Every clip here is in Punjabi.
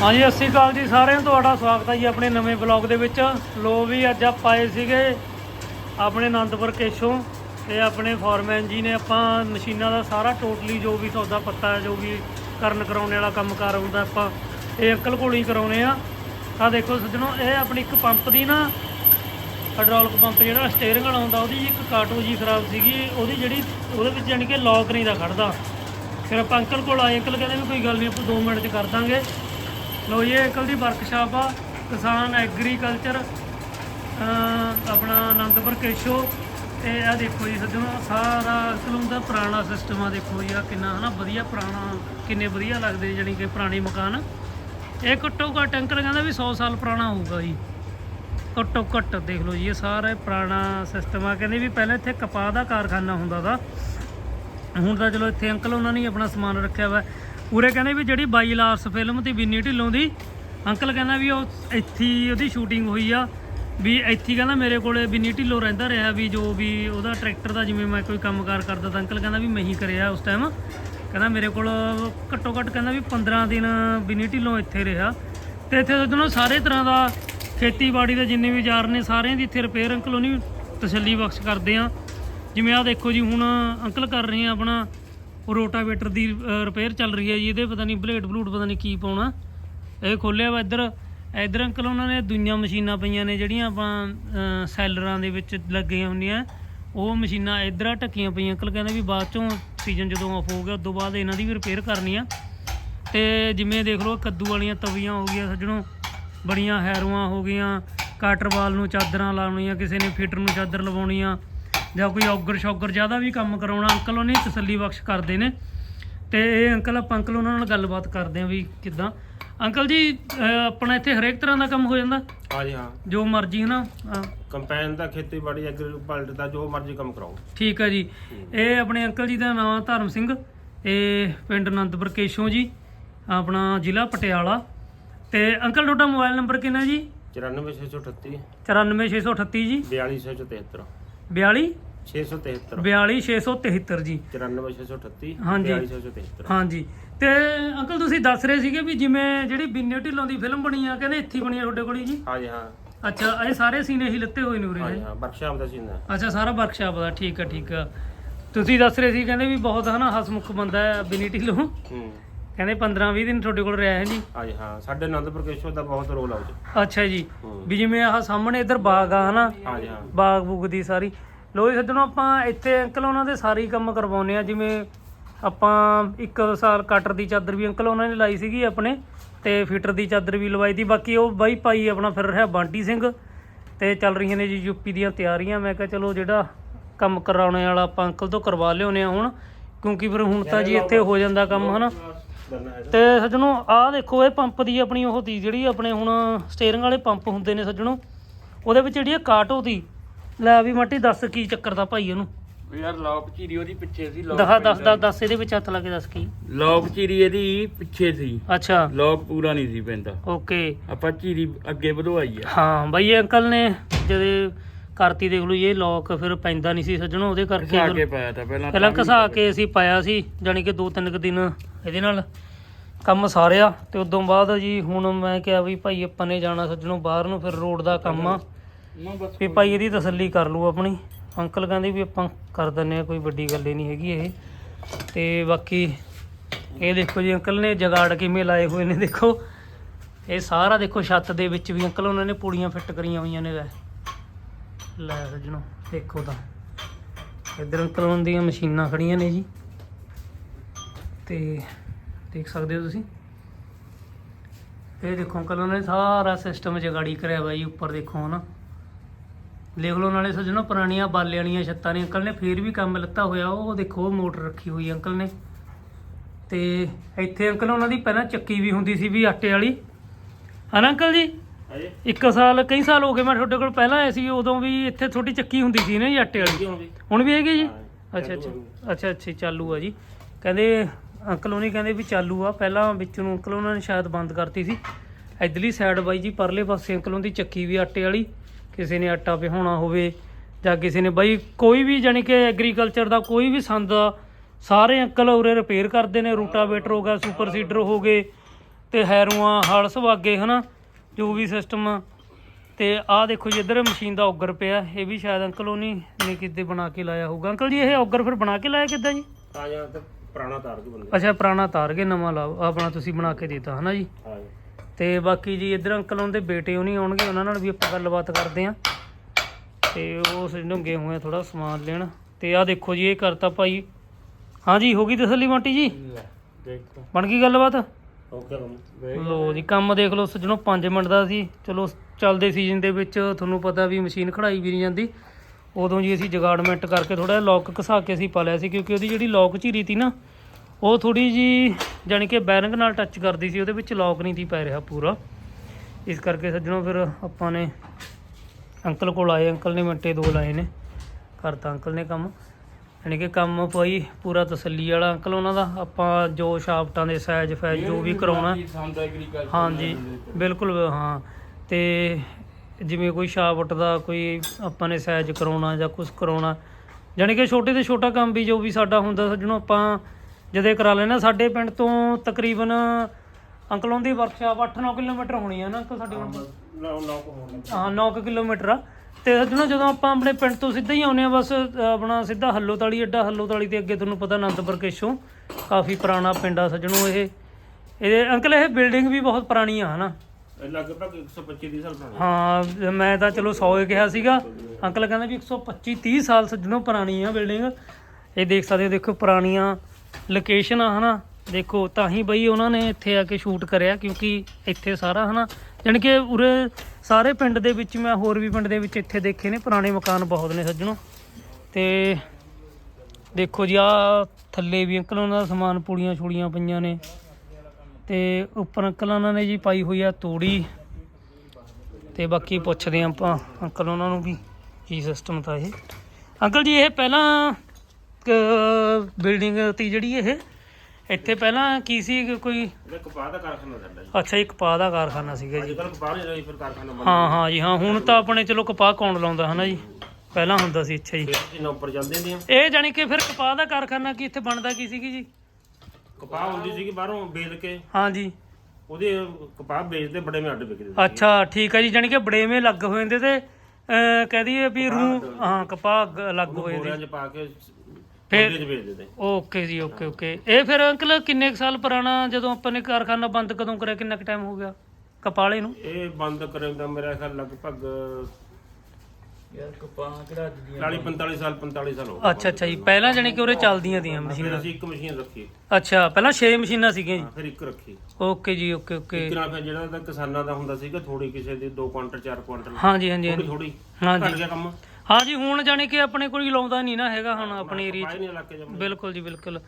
ਹਾਂਜੀ, ਸਤਿ ਸ਼੍ਰੀ ਅਕਾਲ ਜੀ ਸਾਰਿਆਂ ਨੂੰ। ਤੁਹਾਡਾ ਸਵਾਗਤ ਹੈ ਜੀ ਆਪਣੇ ਨਵੇਂ ਬਲੌਗ ਦੇ ਵਿੱਚ। ਲੋ ਵੀ, ਅੱਜ ਆਪਾਂ ਆਏ ਸੀਗੇ ਆਪਣੇ ਅਨੰਦਪੁਰ ਕੇਸ਼ੋਂ ਤੇ ਆਪਣੇ ਫੋਰਮੈਨ ਜੀ ਨੇ ਆਪਾਂ ਮਸ਼ੀਨਾਂ ਦਾ ਸਾਰਾ ਟੋਟਲੀ ਜੋ ਵੀ ਸੌਦਾ ਪੱਤਾ ਹੈ ਜੋ ਵੀ ਕਰਨ ਕਰਾਉਣੇ ਵਾਲਾ ਕੰਮਕਾਰ ਹੁੰਦਾ ਆਪਾਂ, ਇਹ ਅੰਕਲ ਕੋਲ ਹੀ ਕਰਾਉਣੇ ਆ। ਆ ਦੇਖੋ ਸੱਜਣੋ, ਇਹ ਆਪਣੀ ਇੱਕ ਪੰਪ ਦੀ ਨਾ ਹਾਈਡ੍ਰੋਲਿਕ ਪੰਪ ਜਿਹੜਾ ਸਟੀਅਰਿੰਗ ਵਾਲਾ ਹੁੰਦਾ, ਉਹਦੀ ਇੱਕ ਕਾਟੋ ਜੀ ਖਰਾਬ ਸੀਗੀ, ਉਹਦੀ ਜਿਹੜੀ, ਉਹਦੇ ਵਿੱਚ ਯਾਨੀ ਕਿ ਲੌਕ ਨਹੀਂ ਦਾ ਖੜਦਾ। ਫਿਰ ਆਪਾਂ ਅੰਕਲ ਕੋਲ ਆਏ, ਅੰਕਲ ਕਹਿੰਦੇ ਵੀ ਕੋਈ ਗੱਲ ਨਹੀਂ, ਆਪਾਂ 2 ਮਿੰਟ 'ਚ ਕਰ ਦਾਂਗੇ। ਲੋ ਜੀ ਅੰਕਲ ਦੀ ਵਰਕਸ਼ਾਪ ਆ, ਕਿਸਾਨ ਐਗਰੀਕਲਚਰ ਆਪਣਾ ਆਨੰਦਪੁਰ ਕੇਸ਼ੋ। ਤੇ ਆ ਦੇਖੋ ਜੀ, ਸੱਜਣ, ਸਾਰਾ ਅੰਕਲ ਹੁੰਦਾ ਪੁਰਾਣਾ ਸਿਸਟਮ ਆ, ਦੇਖੋ ਜੀ ਆ ਕਿੰਨਾ ਹਨਾ ਵਧੀਆ ਪੁਰਾਣਾ, ਕਿੰਨੇ ਵਧੀਆ ਲੱਗਦੇ ਜਾਣੀ ਕਿ ਪੁਰਾਣੇ ਮਕਾਨ। ਇਹ ਘੱਟੋ ਘੱਟ ਅੰਕਲ ਕਹਿੰਦਾ ਵੀ 100 ਸਾਲ ਪੁਰਾਣਾ ਹੋਊਗਾ ਜੀ। ਘੱਟੋ ਘੱਟ ਦੇਖ ਲਓ ਜੀ, ਇਹ ਸਾਰਾ ਪੁਰਾਣਾ ਸਿਸਟਮ ਆ। ਕਹਿੰਦੇ ਵੀ ਪਹਿਲਾਂ ਇੱਥੇ ਕਪਾਹ ਦਾ ਕਾਰਖਾਨਾ ਹੁੰਦਾ ਦਾ ਹੁਣ ਤਾਂ ਚਲੋ ਇੱਥੇ ਅੰਕਲ ਉਹਨਾਂ ਨੇ ਆਪਣਾ ਸਮਾਨ ਰੱਖਿਆ ਵਾ। ਉਰੇ ਕਹਿੰਦੇ ਵੀ ਜਿਹੜੀ ਬਾਈ ਲਾਰਸ ਫਿਲਮ ਤੇ ਬਿੰਨੀ ਢਿੱਲੋਂ ਦੀ, ਅੰਕਲ ਕਹਿੰਦਾ ਵੀ ਉਹ ਇੱਥੇ ਉਹਦੀ ਸ਼ੂਟਿੰਗ ਹੋਈ ਆ, ਵੀ ਇੱਥੇ ਕਹਿੰਦਾ ਮੇਰੇ ਕੋਲੇ ਬਿੰਨੀ ਢਿੱਲੋਂ ਰਹਿੰਦਾ ਰਿਹਾ ਵੀ ਜੋ ਵੀ ਉਹਦਾ ਟਰੈਕਟਰ ਦਾ ਜਿਵੇਂ ਮੈਂ ਕੋਈ ਕੰਮਕਾਰ ਕਰਦਾ ਤਾਂ ਅੰਕਲ ਕਹਿੰਦਾ ਵੀ ਮੈਂ ਹੀ ਕਰਿਆ ਉਸ ਟਾਈਮ ਕਹਿੰਦਾ ਮੇਰੇ ਕੋਲ ਘੱਟੋ ਘੱਟ ਕਹਿੰਦਾ ਵੀ 15 ਦਿਨ ਬਿੰਨੀ ਢਿੱਲੋਂ ਇੱਥੇ ਰਿਹਾ ਤੇ ਇੱਥੇ ਤੁਹਾਨੂੰ ਸਾਰੇ ਤਰ੍ਹਾਂ ਦਾ ਖੇਤੀਬਾੜੀ ਦੇ ਜਿੰਨੇ ਵੀ ਔਜ਼ਾਰ ਨੇ ਸਾਰਿਆਂ ਦੀ ਇੱਥੇ ਰਿਪੇਅਰ ਅੰਕਲ ਉਹਨੀ ਤਸੱਲੀ ਬਖਸ਼ ਕਰਦੇ ਆ। ਜਿਵੇਂ ਆ ਦੇਖੋ ਜੀ, ਹੁਣ ਅੰਕਲ ਕਰ ਰਹੇ ਆ ਆਪਣਾ ਰੋਟਾਵੇਟਰ ਦੀ ਰਿਪੇਅਰ ਚੱਲ ਰਹੀ ਹੈ ਜੀ, ਇਹਦੇ ਪਤਾ ਨਹੀਂ ਬਲੇਡ ਬਲੂਡ ਪਤਾ ਨਹੀਂ ਕੀ ਪਾਉਣਾ। ਇਹ ਖੋਲਿਆ ਵਾ ਇੱਧਰ। ਇੱਧਰ ਅੰਕਲ, ਉਹਨਾਂ ਨੇ ਦੁਨੀਆਂ ਮਸ਼ੀਨਾਂ ਪਈਆਂ ਨੇ, ਜਿਹੜੀਆਂ ਆਪਾਂ ਸੈਲਰਾਂ ਦੇ ਵਿੱਚ ਲੱਗੀਆਂ ਹੁੰਦੀਆਂ ਉਹ ਮਸ਼ੀਨਾਂ ਇੱਧਰ ਆ ਢੱਕੀਆਂ ਪਈਆਂ। ਅੰਕਲ ਕਹਿੰਦੇ ਵੀ ਬਾਅਦ ਚੋਂ ਸੀਜ਼ਨ ਜਦੋਂ ਆਫ ਹੋ ਗਿਆ ਉਸ ਤੋਂ ਬਾਅਦ ਇਹਨਾਂ ਦੀ ਵੀ ਰਿਪੇਅਰ ਕਰਨੀ ਆ। ਤੇ ਜਿਵੇਂ ਦੇਖ ਲਓ ਕੱਦੂ ਵਾਲੀਆਂ ਤਵੀਆਂ ਹੋ ਗਈਆਂ ਸੱਜਣੋ, ਬੜੀਆਂ ਹੈਰੋਆਂ ਹੋ ਗਈਆਂ, ਕਾਟਰਵਾਲ ਨੂੰ ਚਾਦਰਾਂ ਲਾਉਣੀਆਂ, ਕਿਸੇ ਨੇ ਫੀਟਰ ਨੂੰ ਚਾਦਰ ਲਵਾਉਣੀਆਂ। ਜਾਂ ਕੋਈ ਔਗਰ ਸ਼ੌਗਰ ਜ਼ਿਆਦਾ ਵੀ ਕੰਮ ਕਰਾਉਣਾ ਅੰਕਲ ਉਹਨੇ ਤਸੱਲੀ ਬਖਸ਼ ਕਰਦੇ ਨੇ। ਤੇ ਇਹ ਅੰਕਲ ਆਪਾਂ ਅੰਕਲ ਉਹਨਾਂ ਨਾਲ ਗੱਲਬਾਤ ਕਰਦੇ ਆ ਵੀ ਕਿਦਾਂ। ਅੰਕਲ ਜੀ ਅਹ ਆਪਣਾ ਇੱਥੇ ਹਰੇਕ ਤਰ੍ਹਾਂ ਦਾ ਕੰਮ ਹੋ ਜਾਂਦਾ? ਹਾਂਜੀ ਹਾਂ। ਜੋ ਮਰਜ਼ੀ ਹੈ। ਨਾ ਅਹ ਕੰਪੈਨ ਦਾ ਖੇਤੀਬਾੜੀ ਐਗਰੀਕਲਚਰ ਦਾ ਜੋ ਮਰਜ਼ੀ ਕੰਮ ਕਰਾਓ। ਠੀਕ ਹੈ ਜੀ। ਇਹ ਆਪਣੇ ਅੰਕਲ ਜੀ ਦਾ ਨਾਮ ਧਰਮ ਸਿੰਘ। ਇਹ ਪਿੰਡ ਅਨੰਦਪੁਰ ਕੇਸ਼ੋਂ ਜੀ। ਆਪਣਾ ਜ਼ਿਲ੍ਹਾ ਪਟਿਆਲਾ। ਤੇ ਅੰਕਲ ਤੁਹਾਡਾ ਮੋਬਾਈਲ ਨੰਬਰ ਕਿੰਨਾ ਜੀ? 94638 94638 ਜੀ। 42673 42 673 42673 ਜੀ। 94638 ਹਾਂਜੀ। 42673 ਹਾਂਜੀ। ਤੇ ਅੰਕਲ ਤੁਸੀਂ ਦੱਸ ਰਹੇ ਸੀਗੇ ਵੀ ਜਿਵੇਂ ਜਿਹੜੀ ਬਿੰਨੇ ਢਿੱਲੋਂ ਦੀ ਫਿਲਮ ਬਣੀ ਆ ਕਹਿੰਦੇ ਇੱਥੇ ਹੀ ਬਣੀ ਆ ਤੁਹਾਡੇ ਕੋਲ ਹੀ ਜੀ? ਹਾਂਜੀ ਹਾਂ। ਅੱਛਾ ਇਹ ਸਾਰੇ ਸੀਨੇ ਹੀ ਲੱਤੇ ਹੋਏ ਨੇ ਉਰੇ ਹਾਂਜੀ ਹਾਂ? ਵਰਕਸ਼ਾਪ ਦਾ ਸੀਨ ਹੈ ਅੱਛਾ ਸਾਰਾ ਵਰਕਸ਼ਾਪ ਦਾ ਠੀਕ ਆ ਠੀਕ ਆ। ਤੁਸੀਂ ਦੱਸ ਰਹੇ ਸੀ ਕਹਿੰਦੇ ਵੀ ਬਹੁਤ ਹਨਾ ਹਸਮੁਖ ਬੰਦਾ ਹੈ ਬਿੰਨੀ ਢਿੱਲੋਂ। ਹੂੰ। ਕਹਿੰਦੇ 15 20 ਦਿਨ ਤੁਹਾਡੇ ਕੋਲ ਰਿਹਾ ਹੈ ਜੀ। ਹਾਂਜੀ ਹਾਂ ਸਾਡੇ ਅਨੰਦਪੁਰ ਕੇਸ਼ਵ ਦਾ ਬਹੁਤ ਰੋਲ ਆ ਉਹ 'ਚ। ਅੱਛਾ ਜੀ। ਹੂੰ। ਵੀ ਜਿਵੇਂ ਆਹ ਸਾਹਮਣੇ ਇੱਧਰ ਬਾਗ ਆ ਹਨਾ? ਹਾਂਜੀ ਹਾਂ। ਬਾਗ ਬੁਗ ਦੀ ਸਾਰੀ। ਲੋਈ ਸੱਜਣੋ ਆਪਾਂ ਇੱਥੇ ਅੰਕਲ ਉਹਨਾਂ ਦੇ ਸਾਰੇ ਹੀ ਕੰਮ ਕਰਵਾਉਂਦੇ ਆ ਜਿਵੇਂ ਆਪਾਂ ਇੱਕ ਸਾਲ ਕਟਰ ਦੀ ਚਾਦਰ ਵੀ ਅੰਕਲ ਉਹਨਾਂ ਨੇ ਲਾਈ ਸੀਗੀ ਆਪਣੇ ਤੇ ਫੀਟਰ ਦੀ ਚਾਦਰ ਵੀ ਲਵਾਈ ਦੀ। ਬਾਕੀ ਉਹ ਬਾਈ ਭਾਈ ਆਪਣਾ ਫਿਰ ਰਿਹਾ ਬਾਂਟੀ ਸਿੰਘ ਤੇ ਚੱਲ ਰਹੀਆਂ ਨੇ ਜੀ ਯੂਪੀ ਦੀਆਂ ਤਿਆਰੀਆਂ। ਮੈਂ ਕਿਹਾ ਚਲੋ ਜਿਹੜਾ ਕੰਮ ਕਰਾਉਣੇ ਵਾਲਾ ਆਪਾਂ ਅੰਕਲ ਤੋਂ ਕਰਵਾ ਲਿਆਉਨੇ ਆ ਹੁਣ। ਕਿਉਂਕਿ ਫਿਰ ਹੁਣ ਤਾਂ ਜੀ ਇੱਥੇ ਹੋ ਜਾਂਦਾ ਕੰਮ ਹਨਾ? ਤੇ ਸੱਜਣੋ ਆਹ ਦੇਖੋ ਇਹ ਪੰਪ ਦੀ ਆਪਣੀ ਉਹ ਤੀ ਜਿਹੜੀ ਆਪਣੇ ਹੁਣ ਸਟੀਅਰਿੰਗ ਵਾਲੇ ਪੰਪ ਹੁੰਦੇ ਨੇ ਸੱਜਣੋ ਉਹਦੇ ਵਿੱਚ ਜਿਹੜੀ ਇਹ ਕਾਟੋ ਦੀ ਲੈ ਵੀ ਮਾਟੀ ਦੱਸ ਕੀ ਚੱਕਰ ਦਾ ਭਾਈ ਉਹਨੂੰ ਯਾਰ ਲੌਕ ਚੀਰੀ ਉਹਦੀ ਪਿੱਛੇ ਸੀ ਲੌਕ ਦਹਾ ਦੱਸ ਦਾ ਦੱਸ ਇਹਦੇ ਵਿੱਚ ਹੱਥ ਲਾ ਕੇ ਦੱਸ ਕੀ? ਲੌਕ ਚੀਰੀ ਇਹਦੀ ਪਿੱਛੇ ਸੀ। ਅੱਛਾ। ਲੌਕ ਪੂਰਾ ਨਹੀਂ ਸੀ ਪੈਂਦਾ। ਓਕੇ ਆਪਾਂ ਚੀਰੀ ਅੱਗੇ ਵਧਵਾਈ ਆ। ਹਾਂ ਬਾਈ ਇਹ ਅੰਕਲ ਨੇ ਜਦੇ ਕਰਤੀ ਦੇਖ ਲਓ ਇਹ ਲੋਕ ਫਿਰ ਪੈਂਦਾ ਨਹੀਂ ਸੀ ਸੱਜਣੋ ਉਹਦੇ ਕਰਕੇ ਘਸਾ ਕੇ ਪਾਇਆ ਤਾਂ ਪਹਿਲਾਂ ਪਹਿਲਾਂ ਘਸਾ ਕੇ ਅਸੀਂ ਪਾਇਆ ਸੀ ਜਾਣੀ ਕਿ ਦੋ ਤਿੰਨ ਕੁ ਦਿਨ ਇਹਦੇ ਨਾਲ ਕੰਮ ਸਾਰਿਆ ਤੇ ਉਦੋਂ ਬਾਅਦ ਜੀ ਹੁਣ ਮੈਂ ਕਿਹਾ ਵੀ ਭਾਈ ਆਪਾਂ ਨੇ ਜਾਣਾ ਸੱਜਣੋਂ ਬਾਹਰ ਨੂੰ ਫਿਰ ਰੋਡ ਦਾ ਕੰਮ ਆ। ਵੀ ਭਾਈ ਇਹਦੀ ਤਸੱਲੀ ਕਰ ਲੂ ਆਪਣੀ। ਅੰਕਲ ਕਹਿੰਦੇ ਵੀ ਆਪਾਂ ਕਰ ਦਿੰਨੇ ਆ ਕੋਈ ਵੱਡੀ ਗੱਲ ਹੀ ਨਹੀਂ ਹੈਗੀ ਇਹ। ਤੇ ਬਾਕੀ ਇਹ ਦੇਖੋ ਜੀ ਅੰਕਲ ਨੇ ਜਗਾੜ ਕਿਵੇਂ ਲਾਏ ਹੋਏ ਨੇ ਦੇਖੋ। ਇਹ ਸਾਰਾ ਦੇਖੋ ਛੱਤ ਦੇ ਵਿੱਚ ਵੀ ਅੰਕਲ ਉਹਨਾਂ ਨੇ ਪੂੜੀਆਂ ਫਿੱਟ ਕਰੀਆਂ ਹੋਈਆਂ ਨੇ ਲੈ ਲੈ ਸੱਜਣੋ, ਦੇਖੋ ਤਾਂ। ਇੱਧਰ ਅੰਕਲ ਉਹਨਾਂ ਦੀਆਂ ਮਸ਼ੀਨਾਂ ਖੜੀਆਂ ਨੇ ਜੀ। ਤੇ ਦੇਖ ਸਕਦੇ ਹੋ ਤੁਸੀਂ? ਇਹ ਦੇਖੋ ਅੰਕਲ ਉਹਨਾਂ ਨੇ ਸਾਰਾ ਸਿਸਟਮ ਜਗਾੜੀ ਕਰਿਆ ਬਾਈ, ਉੱਪਰ ਦੇਖੋ ਹਨਾ। ਦੇਖ ਲਓ ਨਾਲੇ ਸੱਜਣੋ, ਪੁਰਾਣੀਆਂ ਬਾਲੇ ਵਾਲੀਆਂ ਛੱਤਾਂ ਨੇ। ਅੰਕਲ ਨੇ ਫੇਰ ਵੀ ਕੰਮ ਲੱਤਾ ਹੋਇਆ, ਉਹ ਦੇਖੋ, ਉਹ ਮੋਟਰ ਰੱਖੀ ਹੋਈ ਅੰਕਲ ਨੇ। ਤੇ ਇੱਥੇ ਅੰਕਲ, ਉਹਨਾਂ ਦੀ ਪਹਿਲਾਂ ਚੱਕੀ ਵੀ ਹੁੰਦੀ ਸੀ ਵੀ ਆਟੇ ਵਾਲੀ। ਹਨਾ ਅੰਕਲ ਜੀ? ਹਾਂਜੀ। ਇੱਕ ਸਾਲ ਕਈ ਸਾਲ ਹੋ ਗਏ ਮੈਂ ਤੁਹਾਡੇ ਕੋਲ ਪਹਿਲਾਂ ਆਇਆ ਸੀ ਉਦੋਂ ਵੀ ਇੱਥੇ ਛੋਟੀ ਚੱਕੀ ਹੁੰਦੀ ਸੀ ਨਾ ਜੀ ਆਟੇ ਵਾਲੀ। ਵੀ ਹੁਣ ਵੀ ਹੈਗੀ ਜੀ? ਹਾਂ, ਅੱਛਾ ਚਾਲੂ ਅੱਛਾ ਅੱਛਾ। ਅੱਛਾ ਚਾਲੂ ਆ ਜੀ। ਕਹਿੰਦੇ ਅੰਕਲ ਉਹਨੇ ਕਹਿੰਦੇ ਵੀ ਚਾਲੂ ਆ। ਪਹਿਲਾਂ ਵਿੱਚ ਨੂੰ ਅੰਕਲ ਉਹਨਾਂ ਨੇ ਸ਼ਾਇਦ ਬੰਦ ਕਰਤੀ ਸੀ। ਇਧਰਲੀ ਸਾਈਡ ਬਾਈ ਜੀ ਪਰਲੇ ਪਾਸੇ ਅੰਕਲ ਉਹਦੀ ਚੱਕੀ ਵੀ ਆਟੇ ਵਾਲੀ। ਕਿਸੇ ਨੇ ਆਟਾ ਪਿਹਾਉਣਾ ਹੋਵੇ ਜਾਂ ਕਿਸੇ ਨੇ ਬਾਈ ਕੋਈ ਵੀ ਜਾਣੀ ਕਿ ਐਗਰੀਕਲਚਰ ਦਾ ਕੋਈ ਵੀ ਸੰਦ ਆ, ਸਾਰੇ ਅੰਕਲ ਉਰੇ ਰਿਪੇਅਰ ਕਰਦੇ ਨੇ। ਰੂਟਾਵੇਟਰ ਹੋ ਗਿਆ ਸੁਪਰ ਸੀਡਰ ਹੋ ਗਏ ਤੇ ਹੈਰੂਆਂ ਹਲ ਸੁਹਾਗੇ ਹਨਾ? ਜੋ ਵੀ ਸਿਸਟਮ ਤੇ ਆਹ ਦੇਖੋ ਜੀ ਇੱਧਰ ਮਸ਼ੀਨ ਦਾ ਔਗਰ ਪਿਆ। ਇਹ ਵੀ ਸ਼ਾਇਦ ਅੰਕਲ ਉਹਨੀ ਨੇ ਕਿਤੇ ਬਣਾ ਕੇ ਲਾਇਆ ਹੋਊਗਾ। ਅੰਕਲ ਜੀ ਇਹ ਔਗਰ ਫਿਰ ਬਣਾ ਕੇ ਲਾਇਆ ਕਿੱਦਾਂ ਜੀ? ਆ ਜਾਂ ਤੇ ਪੁਰਾਣਾ ਤਾਰ ਕੇ ਬੰਦੇ ਅੱਛਾ ਪੁਰਾਣਾ ਤਾਰ ਕੇ ਨਵਾਂ ਲਾ ਆਪਣਾ ਤੁਸੀਂ ਬਣਾ ਕੇ ਦਿੱਤਾ ਹਨਾ ਜੀ? ਹਾਂ ਜੀ। ਤੇ ਬਾਕੀ ਜੀ ਇੱਧਰ ਅੰਕਲ ਉਹਦੇ ਬੇਟੇ ਉਹ ਨਹੀਂ ਆਉਣਗੇ ਉਹਨਾਂ ਨਾਲ ਵੀ ਆਪਾਂ ਗੱਲਬਾਤ ਕਰਦੇ ਆਂ। ਤੇ ਉਹ ਸਿੱਧੋਂਗੇ ਹੋਏ ਆ ਥੋੜਾ ਸਮਾਨ ਲੈਣ। ਤੇ ਆਹ ਦੇਖੋ ਜੀ ਇਹ ਕਰਤਾ ਭਾਈ। ਹਾਂਜੀ ਹੋ ਗਈ ਤਸੱਲੀ ਮਾਟੀ ਜੀ? ਦੇਖੋ। ਬਣ ਗਈ ਗੱਲਬਾਤ? ਓਕੇ ਲੋ ਜੀ, ਕੰਮ ਦੇਖ ਲਓ, ਸੱਜਣੋ 5 ਮਿੰਟ ਦਾ ਸੀ। ਚਲੋ, ਚੱਲਦੇ ਸੀਜ਼ਨ ਦੇ ਵਿੱਚ, ਤੁਹਾਨੂੰ ਪਤਾ ਵੀ ਮਸ਼ੀਨ ਖੜਾਈ ਵੀ ਨਹੀਂ ਜਾਂਦੀ। ਉਦੋਂ ਜੀ ਅਸੀਂ ਜਗਾੜਮੈਂਟ ਕਰਕੇ ਥੋੜਾ ਲੌਕ ਘਸਾ ਕੇ ਅਸੀਂ ਪਾ ਲਿਆ ਸੀ, ਕਿਉਂਕਿ ਉਹਦੀ ਜਿਹੜੀ ਲੌਕ ਝੀਰੀ ਤੀ ਨਾ, ਉਹ ਥੋੜੀ ਜੀ ਜਾਣੀ ਕਿ ਬੈਰਿੰਗ ਨਾਲ ਟੱਚ ਕਰਦੀ ਸੀ, ਉਹਦੇ ਵਿੱਚ ਲੌਕ ਨਹੀਂ ਸੀ ਪੈ ਰਿਹਾ ਪੂਰਾ। ਇਸ ਕਰਕੇ ਸੱਜਣੋ, ਫਿਰ ਆਪਾਂ ਨੇ ਅੰਕਲ ਕੋਲ ਆਏ, ਅੰਕਲ ਨੇ ਮਿੰਟੇ ਦੋ ਲਾਏ ਨੇ। ਕਰਤਾ ਅੰਕਲ ਨੇ ਕੰਮ। ਯਾਨੀ ਕਿ ਕੰਮ ਪਈ ਪੂਰਾ ਤਸੱਲੀ ਵਾਲਾ ਅੰਕਲ ਉਹਨਾਂ ਦਾ ਆਪਾਂ ਜੋ ਸ਼ਾਫਟਾਂ ਦੇ ਸਾਈਜ਼ ਫੈਜ ਜੋ ਵੀ ਕਰਾਉਣਾ। ਹਾਂਜੀ ਬਿਲਕੁਲ ਹਾਂ। ਤੇ ਜਿਵੇਂ ਕੋਈ ਸ਼ਾਫਟ ਦਾ ਕੋਈ ਆਪਾਂ ਨੇ ਸਾਈਜ਼ ਕਰਾਉਣਾ ਜਾਂ ਕੁਝ ਕਰਾਉਣਾ ਜਾਣੀ ਕਿ ਛੋਟੇ ਤੋਂ ਛੋਟਾ ਕੰਮ ਵੀ ਜੋ ਵੀ ਸਾਡਾ ਹੁੰਦਾ ਸੱਜਣੋ ਆਪਾਂ ਜਦੇ ਕਰਾ ਲੈਣਾ ਸਾਡੇ ਪਿੰਡ ਤੋਂ ਤਕਰੀਬਨ ਅੰਕਲੋਂ ਦੀ ਵਰਕਸ਼ਾਪ 8-9 ਕਿਲੋਮੀਟਰ ਹੋਣੀ ਹੈ ਨਾ ਅੰਕਲ ਸਾਡੇ ਹਾਂ 9 ਕਿਲੋਮੀਟਰ ਆ। ਤੇ ਸੱਜਣੋ ਜਦੋਂ ਆਪਾਂ ਆਪਣੇ ਪਿੰਡ ਤੋਂ ਸਿੱਧਾ ਹੀ ਆਉਂਦੇ ਆ ਬਸ ਆਪਣਾ ਸਿੱਧਾ ਹੱਲੋਤਾਲੀ ਅੱਡਾ ਹੱਲੋਤਾਲੀ ਤੇ ਅੱਗੇ ਤੁਹਾਨੂੰ ਪਤਾ ਅਨੰਦਪੁਰ ਕੇਸ਼ੋਂ ਕਾਫੀ ਪੁਰਾਣਾ ਪਿੰਡ ਆ ਸੱਜਣੋ ਇਹ। ਇਹਦੇ ਅੰਕਲ ਇਹ ਬਿਲਡਿੰਗ ਵੀ ਬਹੁਤ ਪੁਰਾਣੀ ਆ ਹਨਾ? ਲਗਭਗ 125 ਦੀ ਸਾਲ ਪੁਰਾਣੀ ਹਾਂ ਮੈਂ ਤਾਂ ਚਲੋ 100 ਹੀ ਕਿਹਾ ਸੀਗਾ। ਅੰਕਲ ਕਹਿੰਦਾ ਵੀ 125 30 ਸਾਲ ਸੱਜਣੋਂ ਪੁਰਾਣੀ ਆ ਬਿਲਡਿੰਗ ਇਹ ਦੇਖ ਸਕਦੇ ਹੋ ਦੇਖੋ ਪੁਰਾਣੀਆਂ ਲੋਕੇਸ਼ਨ ਆ ਹਨਾ? ਦੇਖੋ ਤਾਂ ਹੀ ਬਈ ਉਹਨਾਂ ਨੇ ਇੱਥੇ ਆ ਕੇ ਸ਼ੂਟ ਕਰਿਆ ਕਿਉਂਕਿ ਇੱਥੇ ਸਾਰਾ ਹਨਾ? ਜਾਣੀ ਕਿ ਉਰੇ ਸਾਰੇ ਪਿੰਡ ਦੇ ਵਿੱਚ ਮੈਂ ਹੋਰ ਵੀ ਪਿੰਡ ਦੇ ਵਿੱਚ ਇੱਥੇ ਦੇਖੇ ਨੇ, ਪੁਰਾਣੇ ਮਕਾਨ ਬਹੁਤ ਨੇ ਸੱਜਣੋ। ਤੇ ਦੇਖੋ ਜੀ ਆ ਥੱਲੇ ਵੀ ਅੰਕਲ ਉਹਨਾਂ ਦਾ ਸਮਾਨ ਪੂੜੀਆਂ ਛੂੜੀਆਂ ਪਈਆਂ ਨੇ। ਤੇ ਉੱਪਰ ਅੰਕਲ ਉਹਨਾਂ ਨੇ ਜੀ ਪਾਈ ਹੋਈ ਆ ਤੂੜੀ। ਤੇ ਬਾਕੀ ਪੁੱਛਦੇ ਹਾਂ ਆਪਾਂ ਅੰਕਲ ਉਹਨਾਂ ਨੂੰ ਵੀ, ਕੀ ਸਿਸਟਮ ਤਾਂ ਇਹ। ਅੰਕਲ ਜੀ, ਇਹ ਪਹਿਲਾਂ ਬਿਲਡਿੰਗ ਤੀ ਜਿਹੜੀ ਇਹ ਇੱਥੇ ਪਹਿਲਾਂ ਕੀ ਸੀ ਕਿ ਕੋਈ ਇਹ ਕਪਾਹ ਦਾ ਕਾਰਖਾਨਾ ਸਾਡਾ ਜੀ। ਅੱਛਾ ਇੱਕ ਕਪਾਹ ਦਾ ਕਾਰਖਾਨਾ ਸੀਗਾ ਜੀ। ਅੱਜ ਕਪਾਹ ਰਹੀ ਫਿਰ ਕਾਰਖਾਨਾ ਬੰਦ ਹਾਂ ਹਾਂ ਜੀ ਹਾਂ ਹੁਣ ਤਾਂ ਆਪਣੇ ਚਲੋ ਕਪਾਹ ਕੌਣ ਲਾਉਂਦਾ ਹਨਾ ਜੀ? ਪਹਿਲਾਂ ਹੁੰਦਾ ਸੀ ਅੱਛਾ ਜੀ। ਫਿਰ ਇਹਨਾਂ ਉੱਪਰ ਜਾਂਦੇ ਦੀਆਂ ਇਹ ਜਾਣੀ ਕਿ ਫਿਰ ਕਪਾਹ ਦਾ ਕਾਰਖਾਨਾ ਕੀ ਇੱਥੇ ਬਣਦਾ ਕੀ ਸੀਗੀ ਜੀ? ਕਪਾਹ ਹੁੰਦੀ ਸੀਗੀ ਬਾਹਰੋਂ ਵੇਚ ਕੇ। ਹਾਂ ਜੀ। ਉਹਦੇ ਕਪਾਹ ਵੇਚਦੇ ਬੜੇ ਮੇ ਅੱਡ ਵਿਕਦੇ ਸੀ ਅੱਛਾ ਠੀਕ ਹੈ ਜੀ ਜਾਣੀ ਕਿ ਬੜੇਵੇਂ ਲੱਗ ਹੋਏ ਹੁੰਦੇ ਤੇ ਅਹ, ਕਹਿ ਦਈਏ ਵੀ ਰੂ ਹਾਂ ਕਪਾਹ ਗ- ਲੱਗ ਹੋਏ ਬੋਰਿਆਂ 'ਚ ਪਾ ਕੇ ਫਿਰ- ਤੇ ਓਕੇ ਜੀ ਓਕੇ ਓਕੇ। ਇਹ ਫਿਰ ਅੰਕਲ ਕਿੰਨੇ ਕੁ ਸਾਲ ਪੁਰਾਣਾ ਜਦੋਂ ਆਪਾਂ ਨੇ ਕਾਰਖਾਨਾ ਬੰਦ ਕਦੋਂ ਕਰਿਆ ਕਿੰਨਾ ਕੁ ਟਾਈਮ ਹੋ ਗਿਆ ਕਪਾਲੇ ਨੂੰ? ਇਹ ਬੰਦ ਕਰਨ ਦਾ ਮੇਰਾ ਖਿਆਲ ਲਗਭਗ ਯਾਰ ਕਪਾਹ ਕਿਹੜਾ ਅੱਜ ਦੀਆਂ 40 45 ਸਾਲ 45 ਸਾਲ ਹੋ ਗਏ ਅੱਛਾ ਅੱਛਾ ਜੀ। ਪਹਿਲਾਂ ਜਾਣੀ ਕਿ ਉਰੇ ਚੱਲਦੀਆਂ ਦੀਆਂ ਫਿਰ ਮਸ਼ੀਨਾਂ। ਅਸੀਂ ਇੱਕ ਮਸ਼ੀਨ ਰੱਖੀ। ਅੱਛਾ ਪਹਿਲਾਂ 6 ਮਸ਼ੀਨਾਂ ਸੀਗੀਆਂ ਜੀ। ਫਿਰ ਇੱਕ ਰੱਖੀ। ਓਕੇ ਜੀ ਓਕੇ ਓਕੇ। ਇੱਕ ਨਾਲ ਫਿਰ ਜਿਹੜਾ ਤਾਂ ਕਿਸਾਨਾਂ ਦਾ ਹੁੰਦਾ ਸੀਗਾ ਥੋੜੀ ਕਿਸੇ ਦੀ 2 ਕੁਆਂਟਲ 4 ਕੁਆਂਟਲ। ਹਾਂਜੀ ਹਾਂਜੀ ਥੋੜੀ ਹਾਂਜੀ। ਥੋੜੀ ਹਾਂਜੀ। ਘਟ ਗਿਆ ਕੰਮ। ਹਾਂਜੀ ਹੁਣ ਜਾਣੀ ਕਿ ਆਪਣੇ ਕੋਲ ਹੀ ਲਾਉਂਦਾ ਨਹੀਂ ਨਾ ਹੈਗਾ ਹੁਣ ਆਪਣੇ ਏਰੀਆ 'ਚ ਬਿਲਕੁਲ ਜੀ ਬਿਲਕੁਲ।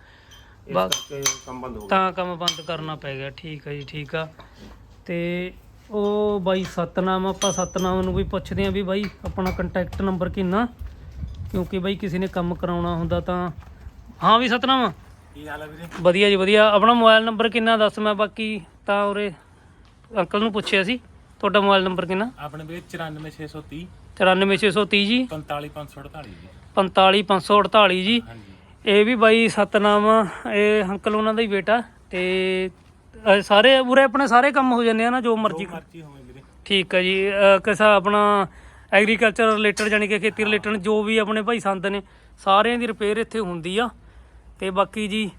ਬਸ। ਕਰਕੇ ਕੰਮ ਬੰਦ ਹੋ ਗਿਆ। ਤਾਂ ਕੰਮ ਬੰਦ ਕਰਨਾ ਪੈ ਗਿਆ ਠੀਕ ਹੈ ਜੀ ਠੀਕ ਆ। ਤੇ ਉਹ ਬਾਈ ਸਤਨਾਮ ਆਪਾਂ ਸਤਨਾਮ ਨੂੰ ਵੀ ਪੁੱਛਦੇ ਆਂ ਵੀ ਬਾਈ ਆਪਣਾ ਕੰਟੈਕਟ ਨੰਬਰ ਕਿੰਨਾ? ਕਿਉਂਕਿ ਬਾਈ ਕਿਸੇ ਨੇ ਕੰਮ ਕਰਾਉਣਾ ਹੁੰਦਾ ਤਾਂ। ਹਾਂ ਵੀ ਸਤਨਾਮ? ਕੀ ਹਾਲ ਹੈ ਵੀਰੇ? ਵਧੀਆ ਜੀ ਵਧੀਆ। ਆਪਣਾ ਮੋਬਾਈਲ ਨੰਬਰ ਕਿੰਨਾ ਦੱਸ ਮੈਂ ਬਾਕੀ ਤਾਂ ਉਰੇ ਅੰਕਲ ਨੂੰ ਪੁੱਛਿਆ ਸੀ। ਤੁਹਾਡਾ ਮੋਬਾਈਲ ਨੰਬਰ ਕਿੰਨਾ? ਆਪਣੇ ਵੀਰੇ 94630 94630 ਜੀ। 45548 ਜੀ। 45548 ਜੀ। ਹਾਂਜੀ। ਇਹ ਵੀ ਬਾਈ ਸਤਨਾਮ ਇਹ ਅੰਕਲ ਉਹਨਾਂ ਦਾ ਹੀ ਬੇਟਾ। ਤੇ ਅਹ ਸਾਰੇ ਉਰੇ ਆਪਣੇ ਸਾਰੇ ਕੰਮ ਹੋ ਜਾਂਦੇ ਆ ਨਾ ਜੋ ਮਰਜ਼ੀ ਮਰਜ਼ੀ ਹੋਵੇ ਵੀਰੇ। ਠੀਕ ਹੈ ਜੀ। ਅਹ ਕਿਸਾ ਆਪਣਾ ਐਗਰੀਕਲਚਰ ਰਿਲੇਟਡ ਜਾਨੀ ਕਿ ਖੇਤੀ ਰਿਲੇਟਡ ਜੋ ਵੀ ਆਪਣੇ ਭਾਈ ਸੰਦ ਨੇ ਸਾਰਿਆਂ ਦੀ ਰਿਪੇਅਰ ਇੱਥੇ ਹੁੰਦੀ ਆ। ਤੇ ਬਾਕੀ ਜੀ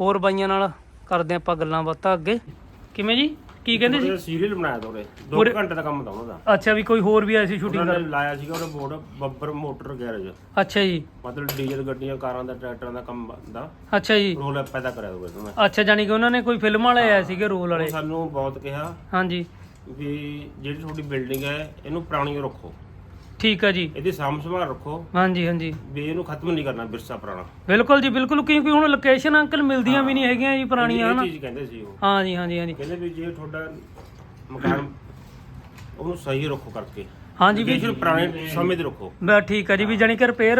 ਹੋਰ ਬਾਈਆਂ ਨਾਲ ਕਰਦੇ ਆਪਾਂ ਗੱਲਾਂ ਬਾਤਾਂ ਅੱਗੇ। ਕਿਵੇਂ ਜੀ? ਕੀ ਕਹਿੰਦੇ ਸੀ? ਸੀਰੀਅਲ ਬਣਾਇਆ ਤੋਰੇ 2 ਪੂਰੇ- ਘੰਟੇ ਦਾ ਕੰਮ ਤਾਂ ਉਹਨਾਂ ਦਾ ਅੱਛਾ ਵੀ ਕੋਈ ਹੋਰ ਵੀ ਆਈ ਸੀ ਸ਼ੂਟਿੰਗ ਉਹਨਾਂ ਕਰ ਨੇ ਲਾਇਆ ਸੀਗਾ ਉਹਦਾ ਬੋਰਡ ਬੱਬਰ ਮੋਟਰ ਗੈਰੇਜ ਅੱਛਾ ਜੀ। ਮਤਲਬ ਡੀਜ਼ਲ ਗੱਡੀਆਂ ਕਾਰਾਂ ਦਾ ਟਰੈਕਟਰਾਂ ਦਾ ਕੰਮ ਦਾ। ਅੱਛਾ ਜੀ। ਰੋਲ ਪੈਦਾ ਕਰਿਆ ਹੋਇਆ ਉਹਨਾਂ। ਅੱਛਾ ਜਾਨੀ ਕਿ ਉਹਨਾਂ ਨੇ ਕੋਈ ਫਿਲਮ ਵਾਲੇ ਆਏ ਸੀਗੇ ਰੋਲ ਵਾਲੇ? ਉਹ ਸਾਨੂੰ ਬਹੁਤ ਕਿਹਾ ਹਾਂਜੀ। ਵੀ ਜਿਹੜੀ ਤੁਹਾਡੀ ਬਿਲਡਿੰਗ ਹੈ ਇਹਨੂੰ ਪੁਰਾਣੀ ਓ ਰੱਖੋ। ਠੀਕ ਆ ਜੀ। ਇਹਦੀ ਸਾਂਭ ਸੰਭਾਲ ਰੱਖੋ। ਹਾਂਜੀ ਹਾਂਜੀ। ਵੀ ਇਹਨੂੰ ਖਤਮ ਨਹੀਂ ਕਰਨਾ ਵਿਰਸਾ ਪੁਰਾਣਾ। ਬਿਲਕੁਲ ਜੀ ਬਿਲਕੁਲ ਕਿਉਂਕਿ ਹੁਣ ਲੋਕੇਸ਼ਨ ਅੰਕਲ ਮਿਲਦੀਆਂ ਵੀ ਨਹੀਂ ਹੈਗੀਆਂ ਜੀ ਪੁਰਾਣੀਆਂ ਇਹ ਹਨਾ? ਚੀਜ਼ ਕਹਿੰਦੇ ਸੀ ਉਹ। ਹਾਂਜੀ ਹਾਂਜੀ ਹਾਂਜੀ ਕਹਿੰਦੇ ਵੀ ਜੇ ਤੁਹਾਡਾ ਮਕਾਨ ਉਹਨੂੰ ਸਹੀ ਰੱਖੋ ਕਰਕੇ। ਹਾਂਜੀ ਵੀ ਵੀ ਪੁਰਾਣੇ ਸਮੇਂ ਦੇ ਰੱਖੋ। ਬਸ ਠੀਕ ਆ ਜੀ ਵੀ ਜਾਨੀ ਕਿ ਰਿਪੇਅਰ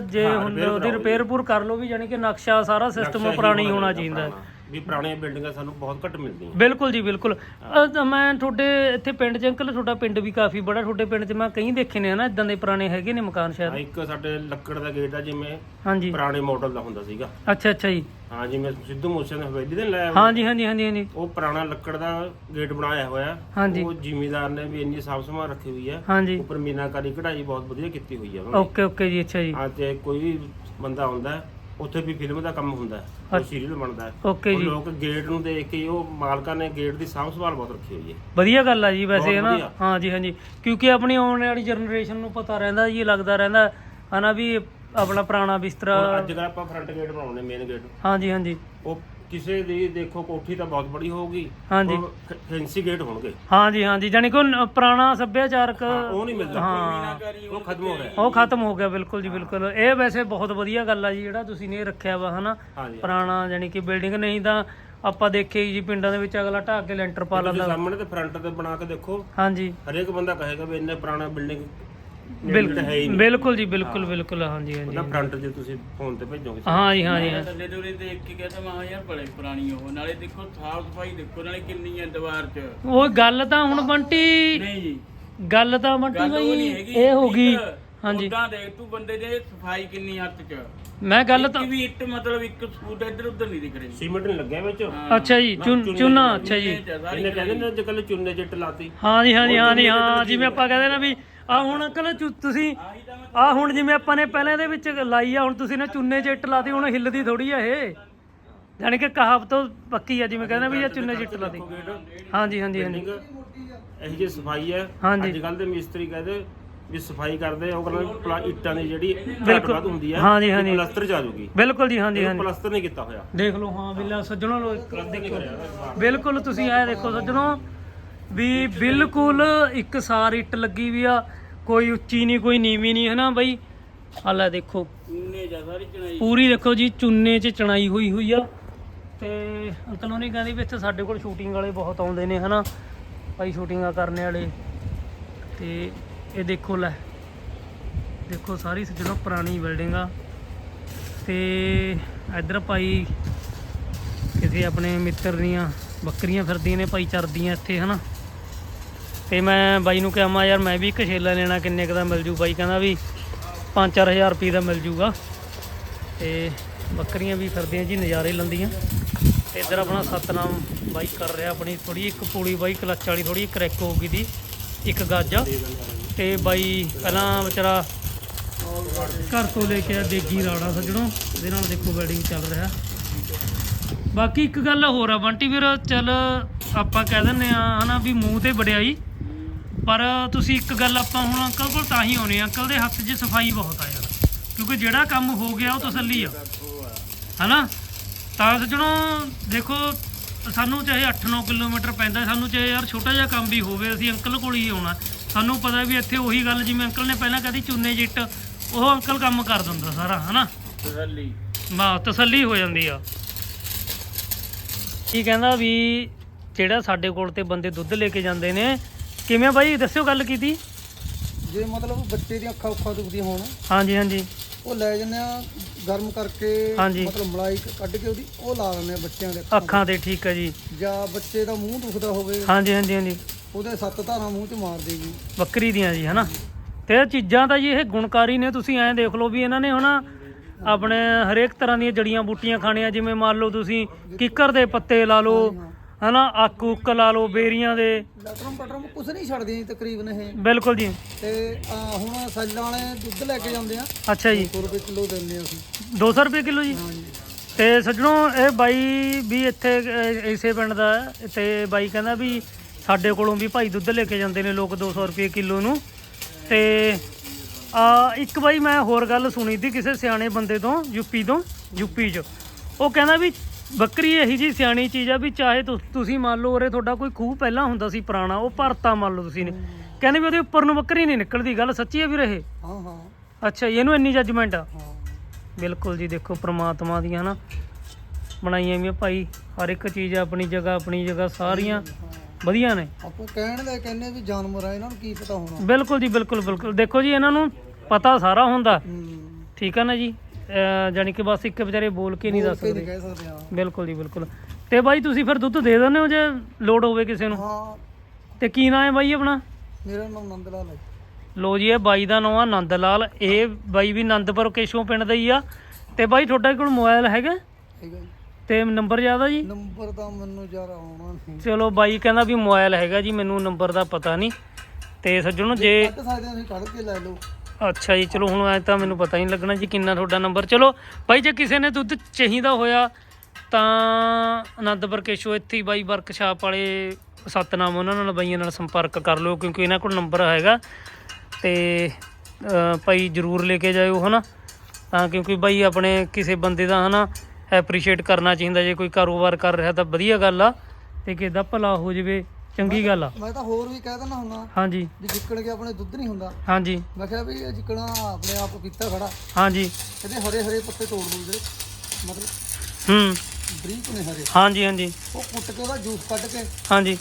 ਜੇ ਹਾਂ, ਹੁਣ repair ਉਹਦੀ ਕਰਾਓ ਰਿਪੇਅਰ ਪੂਰ ਕਰ ਲਓ ਵੀ ਜਾਨੀ ਕਿ ਨਕਸ਼ਾ ਸਾਰਾ ਸਿਸਟਮ ਹੀ ਪੁਰਾਣੀ ਹੋਣਾ ਹੋਣਾ ਚਾਹੀਦਾ ਹੈ। ਵੀ ਪੁਰਾਣੀਆਂ ਬਿਲਡਿੰਗਾਂ ਸਾਨੂੰ ਬਹੁਤ ਘੱਟ ਮਿਲਦੀਆਂ। ਬਿਲਕੁਲ ਜੀ ਬਿਲਕੁਲ। ਅਹ ਤਾਂ ਮੈਂ ਤੁਹਾਡੇ ਇੱਥੇ ਪਿੰਡ ਚ ਅੰਕਲ ਤੁਹਾਡਾ ਪਿੰਡ ਵੀ ਕਾਫੀ ਬੜਾ ਤੁਹਾਡੇ ਪਿੰਡ ਚ ਮੈਂ ਕਈ ਦੇਖੇ ਨੇ ਨਾ ਇਦਾਂ ਦੇ ਪੁਰਾਣੇ ਹੈਗੇ ਨੇ ਮਕਾਨ ਸ਼ਾਇਦ? ਇੱਕ ਸਾਡੇ ਲੱਕੜ ਦਾ ਗੇਟ ਆ ਜਿਵੇਂ ਹਾਂਜੀ। ਪੁਰਾਣੇ ਮਾਡਲ ਦਾ ਹੁੰਦਾ ਸੀਗਾ। ਅੱਛਾ ਅੱਛਾ ਜੀ। ਹਾਂ ਜਿਵੇਂ ਸਿੱਧੂ ਮੂਸੇ ਨੇ ਹਵੇਲੀ ਦੇ ਲਾਇਆ ਹਾਂਜੀ ਹਾਂਜੀ ਹਾਂਜੀ ਹਾਂਜੀ। ਉਹ ਪੁਰਾਣਾ ਲੱਕੜ ਦਾ ਗੇਟ ਬਣਾਇਆ ਹੋਇਆ। ਹਾਂਜੀ। ਉਹ ਜ਼ਿਮੀਦਾਰ ਨੇ ਵੀ ਇੰਨੀ ਸਾਫ਼ ਸੰਭਾਲ ਰੱਖੀ ਹੋਈ ਹੈ ਹਾਂਜੀ। ਉੱਪਰ ਮੀਨਾਕਾਰੀ ਕਢਾਈ ਬਹੁਤ ਵਧੀਆ ਕੀਤੀ ਹੋਈ ਹੈ ਉਹਨਾਂ। ਨੇ। ਓਕੇ ਓਕੇ ਜੀ ਅੱਛਾ ਜੀ। ਹਾਂ ਤੇ ਕੋਈ ਵੀ ਬੰਦਾ ਆਉਂਦਾ ਹੈ, ਉੱਥੇ ਵੀ ਫਿਲਮ ਦਾ ਕੰਮ ਹੁੰਦਾ ਹੈ ਉਹ ਸੀਰੀਅਲ ਬਣਦਾ ਹੈ। ਓਕੇ ਉਹ ਜੀ। ਲੋਕ ਗੇਟ ਨੂੰ ਦੇਖ ਕੇ ਹੀ ਉਹ ਮਾਲਕਾਂ ਨੇ ਗੇਟ ਦੀ ਸਾਂਭ ਸੰਭਾਲ ਬਹੁਤ ਰੱਖੀ ਹੋਈ ਹੈ। ਵਧੀਆ ਗੱਲ ਆ ਜੀ ਵੈਸੇ ਬਹੁਤ ਹੈ ਨਾ। ਵਧੀਆ। ਹਾਂਜੀ ਹਾਂਜੀ। ਕਿਉਂਕਿ ਆਪਣੀ ਆਉਣ ਵਾਲੀ ਜਨਰੇਸ਼ਨ ਨੂੰ ਪਤਾ ਰਹਿੰਦਾ ਜੀ ਲੱਗਦਾ ਰਹਿੰਦਾ। ਹਨਾ ਵੀ ਆਪਣਾ ਪੁਰਾਣਾ ਬਿਸਤਰਾ ਹੁਣ ਅੱਜ ਕੱਲ੍ਹ ਆਪਾਂ ਫਰੰਟ ਗੇਟ ਬਣਾਉਣੇ ਮੇਨ ਗੇਟ ਹਾਂਜੀ ਹਾਂਜੀ। ਉਹ ਕਿਸੇ ਦੀ ਦੇਖੋ ਕੋਠੀ ਤਾਂ ਬਹੁਤ ਬੜੀ ਹੋਊਗੀ। ਹਾਂਜੀ। ਫੈਂਸੀ ਗੇਟ ਹੋਣਗੇ। ਹਾਂਜੀ ਹਾਂਜੀ ਜਾਨੀ ਕਿ ਉਹ ਨ- ਪੁਰਾਣਾ ਸੱਭਿਆਚਾਰਕ ਉਹ ਨਹੀਂ ਮਿਲਦਾ। ਹਾਂ। ਉਹ ਖਤਮ ਹੋ ਰਿਹਾ। ਉਹ ਖਤਮ ਹੋ ਗਿਆ ਬਿਲਕੁਲ ਜੀ ਬਿਲਕੁਲ। ਇਹ ਵੈਸੇ ਬਹੁਤ ਵਧੀਆ ਗੱਲ ਆ ਜੀ ਜਿਹੜਾ ਤੁਸੀਂ ਨੇ ਇਹ ਰੱਖਿਆ ਵਾ ਹਨਾ? ਹਾਂਜੀ। ਪੁਰਾਣਾ ਜਾਨੀ ਕਿ ਬਿਲਡਿੰਗ ਨਹੀਂ ਤਾਂ ਆਪਾਂ ਦੇਖੇ ਜੀ ਪਿੰਡਾਂ ਦੇ ਵਿੱਚ ਅਗਲਾ ਢਾਹ ਕੇ ਲੈਂਟਰ ਪਾ ਤੁਸੀਂ ਲੈਂਦਾ। ਸਾਹਮਣੇ ਤੇ ਫਰੰਟ ਤੇ ਬਣਾ ਕੇ ਦੇਖੋ। ਹਾਂਜੀ। ਹਰੇਕ ਬੰਦਾ ਕਹੇਗਾ ਵੀ ਇੰਨੇ ਪੁਰਾਣਾ ਬਿਲਡਿੰਗ ਬਿਲਕੁਲ ਹੈ ਹੀ ਨਹੀਂ। ਬਿਲਕੁਲ ਜੀ ਬਿਲਕੁਲ ਬਿਲਕੁਲ ਹਾਂਜੀ ਹਾਂਜੀ ਉਹਦਾ ਫਰੰਟ ਜੇ ਤੁਸੀਂ ਫੋਨ ਤੇ ਭੇਜੋਗੇ ਹਾਂਜੀ ਹਾਂਜੀ ਮੈਂ ਥੱਲੇ ਦੂਰੇ ਦੇਖ ਕੇ ਕਹਿੰਦਾ ਮਾ ਯਾਰ ਬੜੇ ਪੁਰਾਣੀ ਉਹ ਨਾਲੇ ਦੇਖੋ ਸਾਫ਼ ਸਫ਼ਾਈ ਦੇਖੋ ਨਾਲੇ ਕਿੰਨੀ ਹੈ ਦੀਵਾਰ 'ਚ। ਉਹ ਗੱਲ ਤਾਂ ਹੁਣ ਬੰਟੀ ਨਹੀਂ ਜੀ। ਗੱਲ ਤਾਂ ਬੰਟੀ ਗੱਲ ਉਹ ਨਹੀਂ ਬਈ ਹੈਗੀ। ਇਹ ਹੋ ਗਈ। ਹਾਂਜੀ ਉਦਾਂ ਦੇਖ ਤੂੰ ਬੰਦੇ ਦੇ ਸਫ਼ਾਈ ਕਿੰਨੀ ਹੱਥ 'ਚ। ਮੈਂ ਗੱਲ ਤਾਂ ਇੱਕ ਵੀ ਇੱਟ ਮਤਲਬ ਇੱਕ ਸੂਟ ਇੱਧਰ ਉੱਧਰ ਨਹੀਂ ਦਿਖ ਰਹੀ। ਸੀਮੈਂਟ ਨਹੀਂ ਲੱਗਿਆ ਵਿੱਚ? ਅੱਛਾ ਜੀ ਚੁਨ ਚੁਨਾ ਅੱਛਾ ਜੀ। ਇਹਨੇ ਕਹਿੰਦੇ ਨੇ ਅੱਜ ਕੱਲ ਚੁੰਨੇ ਜਿੱਟ ਲਾਤੀ। ਹਾਂਜੀ ਹਾਂਜੀ ਹਾਂਜੀ ਹਾਂ ਜਿਵੇਂ ਆਪਾਂ ਕਹਿੰਦੇ ਨਾ ਵੀ ਆ ਹੁਣ ਅੰਕਲ ਚੁ- ਤੁਸੀਂ ਆ ਹੁਣ ਜਿਵੇਂ ਆਪਾਂ ਨੇ ਪਹਿਲਾਂ ਇਹਦੇ ਵਿੱਚ ਲਾਈ ਆ ਹੁਣ ਤੁਸੀਂ ਨੇ ਚੁੰਨੇ 'ਚ ਇੱਟ ਲਾਤੀ ਹੁਣ ਹਿੱਲਦੀ ਥੋੜੀ ਆ ਇਹ। ਯਾਨੀ ਕਿ ਕਹਾਵਤ ਪੱਕੀ ਆ ਜਿਵੇਂ ਕਹਿੰਦੇ ਵੀ ਇਹ ਚੁੰਨੇ 'ਚ ਇੱਟ ਲਾਤੀ ਹਾਂਜੀ ਹਾਂਜੀ ਹਾਂਜੀ। ਬਿਲਡਿੰਗ ਇਹ ਜੀ ਸਫ਼ਾਈ ਹੈ ਹਾਂਜੀ। ਅੱਜ ਕੱਲ ਦੇ ਮਿਸਤਰੀ ਕਹਿੰਦੇ ਵੀ ਸਫ਼ਾਈ ਕਰਦੇ ਆ, ਉਹ ਕਹਿੰਦੇ ਪਲਾ ਇੱਟਾਂ ਦੀ ਜਿਹੜੀ ਬਿਲਕੁਲ। ਘੱਟ ਹੁੰਦੀ ਹੈ ਹਾਂਜੀ, ਹਾਂਜੀ। ਪਲਸਤਰ ਚ ਆ ਜਾਊਗੀ। ਬਿਲਕੁਲ ਜੀ ਹਾਂਜੀ ਹਾਂਜੀ। ਪਲਸਤਰ ਨਹੀਂ ਕੀਤਾ ਹੋਇਆ। ਦੇਖ ਲਓ ਹਾਂ ਬਿੱਲਾ ਸੱਜਣੋ ਲੋ ਦੇਖੋ। ਬਿਲਕੁਲ ਤੁਸੀਂ ਇਹ ਦੇਖੋ ਸੱਜਣੋ। ਵੀ ਬਿਲਕੁਲ ਇੱਕ ਸਾਰ ਇੱਟ ਲੱਗੀ ਵੀ ਆ ਕੋਈ ਉੱਚੀ ਨਹੀਂ ਕੋਈ ਨੀਵੀਂ ਨਹੀਂ ਹੈ ਨਾ ਬਈ? ਆ ਲੈ ਦੇਖੋ। ਉਹਨੇ ਜਾ ਸਾਰੀ ਚਣਾਈ। ਪੂਰੀ ਦੇਖੋ ਜੀ ਚੁੰਨੇ 'ਚ ਚਣਾਈ ਹੋਈ ਹੋਈ ਆ। ਤੇ ਅੰਕਲ ਉਹਨੇ ਕਹਿੰਦੇ ਵੀ ਇੱਥੇ ਸਾਡੇ ਕੋਲ ਸ਼ੂਟਿੰਗ ਵਾਲੇ ਬਹੁਤ ਆਉਂਦੇ ਨੇ ਹਨਾ? ਭਾਈ ਸ਼ੂਟਿੰਗਾਂ ਕਰਨ ਵਾਲੇ। ਤੇ ਇਹ ਦੇਖੋ ਲੈ। ਦੇਖੋ ਸਾਰੀ ਸੱਜਣੋ ਪੁਰਾਣੀ ਬਿਲਡਿੰਗ ਆ। ਤੇ ਇੱਧਰ ਭਾਈ ਕਿਸੇ ਆਪਣੇ ਮਿੱਤਰ ਦੀਆਂ ਬੱਕਰੀਆਂ ਫਿਰਦੀਆਂ ਨੇ ਭਾਈ ਚਰਦੀਆਂ ਇੱਥੇ ਹਨਾ? ਤੇ ਮੈਂ ਬਾਈ ਨੂੰ ਕਿਹਾ, ਮੈਂ ਯਾਰ ਮੈਂ ਵੀ ਇੱਕ ਛੇਲਾ ਲੈਣਾ, ਕਿੰਨੇ ਕੁ ਦਾ ਮਿਲ ਜੂ? ਬਾਈ ਕਹਿੰਦਾ ਵੀ 5-4000 ਰੁਪਏ ਦਾ ਮਿਲ ਜੂਗਾ। ਤੇ ਬੱਕਰੀਆਂ ਵੀ ਫਿਰਦੀਆਂ ਜੀ, ਨਜ਼ਾਰੇ ਲੰਦੀਆਂ। ਤੇ ਇੱਧਰ ਆਪਣਾ ਸਤਨਾਮ ਬਾਈ ਕਰ ਰਿਹਾ ਆਪਣੀ ਥੋੜੀ ਇੱਕ ਪੂੜੀ ਬਾਈ ਕਲਚ ਵਾਲੀ ਥੋੜੀ ਕਰੈਕ ਹੋ ਗਈ ਦੀ, ਇੱਕ ਗਾਜਾ। ਆ ਤੇ ਬਾਈ ਪਹਿਲਾਂ ਵਿਚਾਰਾ ਘਰ ਤੋਂ ਲੈ ਕੇ ਆ, ਦੇਗੀ ਰਾੜਾ ਸੱਜਣੋ ਇਹਦੇ ਨਾਲ ਦੇਖੋ ਵੈਡਿੰਗ ਚੱਲ ਰਿਹਾ। ਬਾਕੀ ਇੱਕ ਗੱਲ ਹੋਰ ਆ ਬੰਟੀ ਵੀਰ, ਚੱਲ ਆਪਾਂ ਕਹਿ ਦਿੰਨੇ ਆ ਹਨਾ ਵੀ ਮੂੰਹ ਤੇ ਵਡਿਆਈ। ਪਰ ਤੁਸੀਂ ਇੱਕ ਗੱਲ ਆਪਾਂ ਹੁਣ ਅੰਕਲ ਕੋਲ ਤਾਂ ਹੀ ਆਉਨੇ ਅੰਕਲ ਦੇ ਹੱਥ 'ਚ ਸਫ਼ਾਈ ਬਹੁਤ ਆ ਯਾਰ। ਕਿਉਂਕਿ ਜਿਹੜਾ ਕੰਮ ਹੋ ਗਿਆ ਉਹ ਤਸੱਲੀ ਆ। ਹਨਾ? ਤਾਂ ਸੱਜਣੋ ਦੇਖੋ ਸਾਨੂੰ ਚਾਹੇ 8-9 ਕਿਲੋਮੀਟਰ ਪੈਂਦਾ ਸਾਨੂੰ ਚਾਹੇ ਯਾਰ ਛੋਟਾ ਜਿਹਾ ਕੰਮ ਵੀ ਹੋਵੇ ਅਸੀਂ ਅੰਕਲ ਕੋਲ ਹੀ ਆਉਣਾ। ਸਾਨੂੰ ਪਤਾ ਵੀ ਇੱਥੇ ਉਹੀ ਗੱਲ ਜਿਵੇਂ ਅੰਕਲ ਨੇ ਪਹਿਲਾਂ ਕਹੀ ਚੂਨੇ ਜਿੱਟ ਉਹ ਅੰਕਲ ਕੰਮ ਕਰ ਦਿੰਦਾ ਸਾਰਾ ਹਨਾ? ਤਸੱਲੀ। ਮਾ ਤਸੱਲੀ ਹੋ ਜਾਂਦੀ ਆ। ਕੀ ਕਹਿੰਦਾ ਵੀ ਜਿਹੜਾ ਸਾਡੇ ਕੋਲ ਤੇ ਬੰਦੇ ਦੁੱਧ ਲੈ ਕੇ ਜਾਂਦੇ ਨੇ ਕਿਵੇਂ ਬਾਈ? ਦੱਸਿਓ ਗੱਲ ਕੀਤੀ। ਜੇ ਮਤਲਬ ਬੱਚੇ ਦੀਆਂ ਅੱਖਾਂ ਉੱਖਾਂ ਦੁਖਦੀਆਂ ਹੋਣ ਹਾਂਜੀ ਹਾਂਜੀ। ਉਹ ਲੈ ਜੰਨੇ ਆ ਗਰਮ ਕਰਕੇ ਹਾਂਜੀ। ਮਤਲਬ ਮਲਾਈ ਕੱਢ ਕੇ ਉਹਦੀ ਉਹ ਲਾ ਦਿੰਦੇ ਆ ਬੱਚਿਆਂ ਦੇ ਅੱਖਾਂ ਤੇ। ਠੀਕ ਹੈ ਜੀ। ਜਾਂ ਬੱਚੇ ਦਾ ਮੂੰਹ ਦੁਖਦਾ ਹੋਵੇ ਹਾਂਜੀ ਹਾਂਜੀ ਹਾਂਜੀ। ਉਹਦੇ ਸੱਤ ਧਾਰਾਂ ਮੂੰਹ 'ਚ ਮਾਰ ਦੇਗੀ। ਬੱਕਰੀ ਦੀਆਂ ਜੀ ਹਨਾ? ਤੇ ਇਹ ਚੀਜ਼ਾਂ ਤਾਂ ਜੀ ਇਹ ਗੁਣਕਾਰੀ ਨੇ ਤੁਸੀਂ ਐਂ ਦੇਖ ਲਓ ਵੀ ਇਹਨਾਂ ਨੇ ਹਨਾ ਆਪਣੇ ਹਰੇਕ ਤਰ੍ਹਾਂ ਦੀਆਂ ਜੜੀਆਂ ਬੂਟੀਆਂ ਖਾਣੀਆਂ ਜਿਵੇਂ ਮੰਨ ਲਓ ਤੁਸੀਂ ਕਿੱਕਰ ਦੇ ਪੱਤੇ ਲਾ ਲਓ ਹਨਾ ਅੱਕ ਉੱਕ ਲਾ ਲਓ ਬੇਰੀਆਂ ਦੇ। ਲੈਟਰਮ ਪਟਰਮ ਕੁਛ ਨਹੀਂ ਛੱਡਦੀਆਂ ਜੀ ਤਕਰੀਬਨ ਇਹ। ਬਿਲਕੁਲ ਜੀ। ਤੇ ਹੁਣ ਸੈੱਲਾਂ ਵਾਲੇ ਦੁੱਧ ਲੈ ਕੇ ਜਾਂਦੇ ਆ। ਅੱਛਾ ਜੀ। 100 ਰੁਪਏ ਕਿਲੋ ਦਿੰਦੇ ਆ ਅਸੀਂ। 200 ਰੁਪਏ ਕਿਲੋ ਜੀ? ਹਾਂਜੀ। ਤੇ ਸੱਜਣੋ ਇਹ ਬਾਈ ਵੀ ਇੱਥੇ ਅਹ, ਇਸੇ ਪਿੰਡ ਦਾ ਹੈ। ਤੇ ਬਾਈ ਕਹਿੰਦਾ ਵੀ ਸਾਡੇ ਕੋਲੋਂ ਵੀ ਭਾਈ ਦੁੱਧ ਲੈ ਕੇ ਜਾਂਦੇ ਨੇ ਲੋਕ 200 ਰੁਪਏ ਕਿਲੋ ਨੂੰ। ਤੇ ਆ ਇੱਕ ਬਾਈ ਮੈਂ ਹੋਰ ਗੱਲ ਸੁਣੀ ਸੀ ਕਿਸੇ ਸਿਆਣੇ ਬੰਦੇ ਤੋਂ ਯੂਪੀ ਤੋਂ ਯੂਪੀ 'ਚ। ਉਹ ਕਹਿੰਦਾ ਵੀ ਬੱਕਰੀ ਇਹੀ ਜੀ ਸਿਆਣੀ ਚੀਜ਼ ਆ ਵੀ ਚਾਹੇ ਤੁਸੀਂ ਮੰਨ ਲਓ ਉਰੇ ਤੁਹਾਡਾ ਕੋਈ ਖੂਹ ਪਹਿਲਾਂ ਹੁੰਦਾ ਸੀ ਪੁਰਾਣਾ ਉਹ ਭਰਤਾ ਮੰਨ ਲਓ ਤੁਸੀਂ ਨੇ। ਕਹਿੰਦੇ ਵੀ ਉਹਦੇ ਉੱਪਰ ਨੂੰ ਬੱਕਰੀ ਨਹੀਂ ਨਿਕਲਦੀ ਗੱਲ ਸੱਚੀ ਹੈ ਵੀ ਰਹੇ ਹਾਂ ਹਾਂ। ਅੱਛਾ ਜੀ, ਇਹਨੂੰ ਇੰਨੀ ਜੱਜਮੈਂਟ ਆ? ਹਾਂ। ਬਿਲਕੁਲ ਜੀ ਦੇਖੋ ਪ੍ਰਮਾਤਮਾ ਦੀਆਂ ਨਾ ਬਣਾਈਆਂ ਵੀ ਭਾਈ ਹਰ ਇੱਕ ਚੀਜ਼ ਆਪਣੀ ਜਗ੍ਹਾ ਆਪਣੀ ਜਗ੍ਹਾ ਸਾਰੀਆਂ ਵਧੀਆ ਨੇ। ਆਪਾਂ ਕਹਿਣ ਦੇ ਕਹਿੰਨੇ ਵੀ ਜਾਨਵਰ ਆ ਇਹਨਾਂ ਨੂੰ ਕੀ ਪਤਾ ਹੋਣਾ। ਬਿਲਕੁਲ ਜੀ ਬਿਲਕੁਲ ਬਿਲਕੁਲ। ਦੇਖੋ ਜੀ ਇਹਨਾਂ ਨੂੰ ਪਤਾ ਸਾਰਾ ਹੁੰਦਾ। ਹੂੰ। ਠੀਕ ਆ ਨਾ ਜੀ? ਜਾਣੀ ਕਿ ਬਸ ਇੱਕ ਵਿਚਾਰੇ ਬੋਲ ਕੇ ਨਹੀਂ ਦੱਸ ਨਹੀਂ ਸਕਦੇ। ਕਹਿ ਸਕਦੇ ਹਾਂ। ਬਿਲਕੁਲ ਜੀ ਬਿਲਕੁਲ। ਤੇ ਬਾਈ ਤੁਸੀਂ ਫਿਰ ਦੁੱਧ ਦੇ ਦਿੰਦੇ ਹੋ ਜੇ ਲੋਡ ਹੋਵੇ ਕਿਸੇ ਨੂੰ? ਹਾਂ। ਤੇ ਕੀ ਨਾਂ ਹੈ ਬਾਈ ਆਪਣਾ? ਮੇਰਾ ਨਾਮ ਨੰਦ ਲਾਲ ਹੈ। ਲੋ ਜੀ ਇਹ ਬਾਈ ਦਾ ਨਾਮ ਆ ਆਨੰਦ ਲਾਲ ਇਹ ਬਾਈ ਵੀ ਆਨੰਦਪੁਰ ਕੇਸ਼ੋਂ ਪਿੰਡ ਦਾ ਹੀ ਆ। ਤੇ ਬਾਈ ਤੁਹਾਡੇ ਕੋਲ ਮੋਬਾਈਲ ਹੈਗਾ? ਠੀਕ ਹੈ ਜੀ। ਤੇ ਨੰਬਰ ਆ ਜੀ? ਨੰਬਰ ਤਾਂ ਮੈਨੂੰ ਯਾਰ ਆਉਣਾ ਨਹੀਂ। ਚਲੋ ਬਾਈ ਕਹਿੰਦਾ ਵੀ ਮੋਬਾਈਲ ਹੈਗਾ ਜੀ ਮੈਨੂੰ ਨੰਬਰ ਦਾ ਪਤਾ ਨਹੀਂ। ਤੇ ਸੱਜਣੋ ਜੇ ਕੱਢ ਸਕਦੇ ਹਾਂ ਤੁਸੀਂ ਕੱਢ ਕੇ ਲੈ ਲਓ। ਅੱਛਾ ਜੀ, ਚਲੋ ਹੁਣ ਐ ਤਾਂ ਮੈਨੂੰ ਪਤਾ ਹੀ ਨਹੀਂ ਲੱਗਣਾ ਜੀ ਕਿੰਨਾ ਤੁਹਾਡਾ ਨੰਬਰ ਚਲੋ ਬਾਈ, ਜੇ ਕਿਸੇ ਨੇ ਦੁੱਧ ਚਾਹੀਦਾ ਹੋਇਆ, ਤਾਂ ਆਨੰਦਪੁਰ ਕੇਸ਼ੋ ਇੱਥੇ ਬਾਈ ਵਰਕਸ਼ਾਪ ਵਾਲੇ ਸਤਨਾਮ ਉਹਨਾਂ ਨਾਲ ਬਾਈਆਂ ਨਾਲ ਸੰਪਰਕ ਕਰ ਲਿਓ, ਕਿਉਂਕਿ ਇਹਨਾਂ ਕੋਲ ਨੰਬਰ ਹੈਗਾ। ਤੇ ਭਾਈ ਜਰੂਰ ਲੈ ਕੇ ਜਾਇਓ, ਹਨਾ? ਤਾਂ ਕਿਉਂਕਿ ਬਾਈ ਆਪਣੇ ਕਿਸੇ ਬੰਦੇ ਦਾ, ਹਨਾ ਐਪਰੀਸ਼ੀਏਟ ਕਰਨਾ ਚਾਹੀਦਾ, ਜੇ ਕੋਈ ਕਾਰੋਬਾਰ ਕਰ ਰਿਹਾ ਤਾਂ ਵਧੀਆ ਗੱਲ ਆ, ਤੇ ਕਿਸ ਦਾ ਭਲਾ ਹੋ ਜਾਵੇ। ਚੰਗੀ ਗੱਲ ਆ। ਮੈਂ ਤਾਂ ਹੋਰ ਵੀ ਕਹਿ ਦਿੰਦਾ ਹੁੰਦਾ ਹਾਂਜੀ। ਵੀ ਜਿੱਕਣ ਕੇ ਆਪਣੇ ਦੁੱਧ ਨਹੀਂ ਹੁੰਦਾ। ਹਾਂਜੀ। ਮੈਂ ਕਿਹਾ ਵੀ ਇਹ ਜਿੱਕਣਾ ਆਪਣੇ ਆਪ ਕੀਤਾ ਖੜਾ। ਹਾਂਜੀ। ਇਹਦੇ ਹਰੇ ਹਰੇ ਪੱਤੇ ਤੋੜ ਦੋ ਜਿਹੜੇ ਮਤਲਬ ਹੂੰ। ਬਰੀਕ ਨੇ ਹਰੇ। ਹਾਂਜੀ ਹਾਂਜੀ। ਉਹ ਕੁੱਟ ਕੇ ਉਹਦਾ ਜੂਸ ਕੱਢ ਕੇ ਹਾਂਜੀ।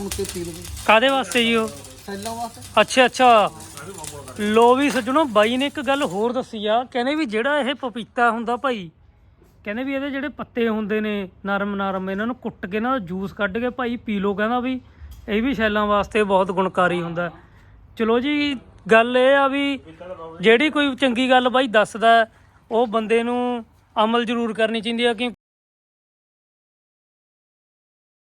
ਹੁਣ ਕੇ ਪੀ ਲਵੇ। ਕਾਦੇ ਵਾਸਤੇ ਜੀ ਉਹ? ਸੈੱਲਾਂ ਵਾਸਤੇ। ਅੱਛਾ ਅੱਛਾ। ਲੋ ਵੀ ਸੱਜਣੋ ਬਾਈ ਨੇ ਇੱਕ ਗੱਲ ਹੋਰ ਦੱਸੀ ਆ। ਕਹਿੰਦੇ ਵੀ ਜਿਹੜਾ ਇਹ ਪਪੀਤਾ ਹੁੰਦਾ ਭਾਈ ਕਹਿੰਦੇ ਵੀ ਇਹਦੇ ਜਿਹੜੇ ਪੱਤੇ ਹੁੰਦੇ ਨੇ, ਨਰਮ ਨਰਮ, ਇਹਨਾਂ ਨੂੰ ਕੁੱਟ ਕੇ ਨਾ ਜੂਸ ਕੱਢ ਕੇ ਭਾਈ ਪੀ ਲਓ ਕਹਿੰਦਾ ਵੀ, ਇਹ ਵੀ ਸੈੱਲਾਂ ਵਾਸਤੇ ਬਹੁਤ ਗੁਣਕਾਰੀ ਹੁੰਦਾ। ਚਲੋ ਜੀ, ਗੱਲ ਇਹ ਆ ਵੀ ਜਿਹੜੀ ਕੋਈ ਚੰਗੀ ਗੱਲ ਬਾਈ ਦੱਸਦਾ, ਉਹ ਬੰਦੇ ਨੂੰ ਅਮਲ ਜ਼ਰੂਰ ਕਰਨੀ ਚਾਹੀਦੀ ਆ ਕਿ